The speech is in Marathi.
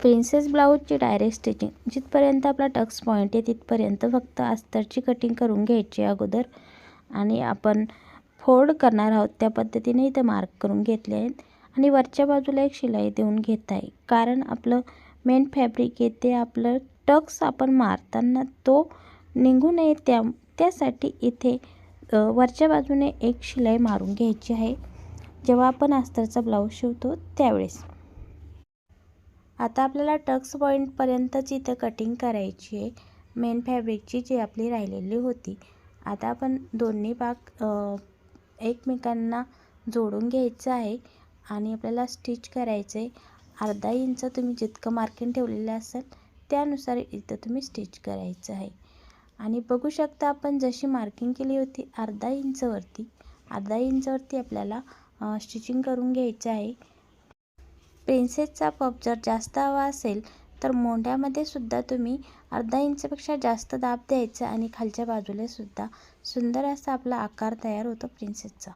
Princess ब्लाऊजची direct stitching. जिथपर्यंत आपला टक्स पॉईंट आहे तिथपर्यंत फक्त अस्तरची कटिंग करून घ्यायची अगोदर. आणि आपण फोल्ड करणार आहोत त्या पद्धतीने इथं मार्क करून घेतले आहेत. आणि वरच्या बाजूला एक शिलाई देऊन घेत आहे. कारण आपलं मेन फॅब्रिक आहे ते आपलं टक्स आपण मारताना तो निघू नये त्या त्यासाठी इथे वरच्या बाजूने एक शिलाई मारून घ्यायची आहे. जेव्हा आपण अस्तरचा ब्लाऊज शिवतो त्यावेळेस. आता आपल्याला टक्स पॉईंटपर्यंतच इथं कटिंग करायची आहे. मेन फॅब्रिकची जी आपली राहिलेली होती. आता आपण दोन्ही भाग एकमेकांना जोडून घ्यायचं आहे आणि आपल्याला स्टिच करायचं आहे अर्धा इंच तुम्ही जितकं मार्किंग ठेवलेलं असेल त्यानुसार इथं तुम्ही स्टिच करायचं आहे. आणि बघू शकता आपण जशी मार्किंग केली होती अर्धा इंचवरती अर्धा इंचवरती आपल्याला स्टिचिंग करून घ्यायचं आहे. प्रिन्सेसचा पप जर जास्त हवा असेल तर मोंढ्यामध्ये सुद्धा तुम्ही अर्धा इंचपेक्षा जास्त दाब द्यायचा आणि खालच्या बाजूला सुद्धा सुंदर असा आपला आकार तयार होतो प्रिन्सेसचा